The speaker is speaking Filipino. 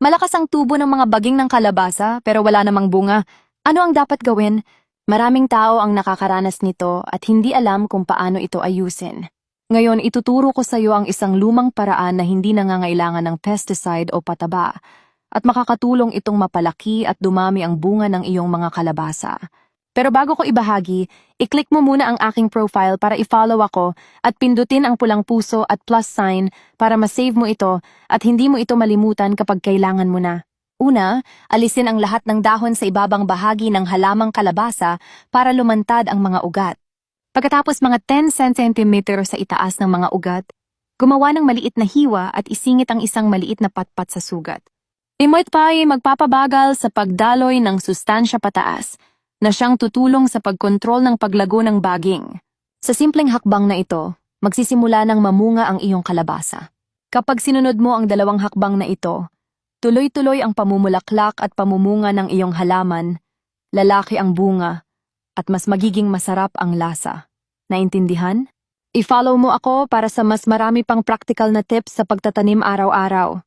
Malakas ang tubo ng mga baging ng kalabasa pero wala namang bunga. Ano ang dapat gawin? Maraming tao ang nakakaranas nito at hindi alam kung paano ito ayusin. Ngayon, ituturo ko sa iyo ang isang lumang paraan na hindi nangangailangan ng pesticide o pataba at makakatulong itong mapalaki at dumami ang bunga ng iyong mga kalabasa. Pero bago ko ibahagi, i-click mo muna ang aking profile para i-follow ako at pindutin ang pulang puso at plus sign para ma-save mo ito at hindi mo ito malimutan kapag kailangan mo na. Una, alisin ang lahat ng dahon sa ibabang bahagi ng halamang kalabasa para lumantad ang mga ugat. Pagkatapos mga 10 cm sa itaas ng mga ugat, gumawa ng maliit na hiwa at isingit ang isang maliit na patpat sa sugat. Imoit pa ay magpapabagal sa pagdaloy ng sustansya pataas na siyang tutulong sa pagkontrol ng paglago ng baging. Sa simpleng hakbang na ito, magsisimula ng mamunga ang iyong kalabasa. Kapag sinunod mo ang dalawang hakbang na ito, tuloy-tuloy ang pamumulaklak at pamumunga ng iyong halaman, lalaki ang bunga, at mas magiging masarap ang lasa. Naintindihan? I-follow mo ako para sa mas marami pang practical na tips sa pagtatanim araw-araw.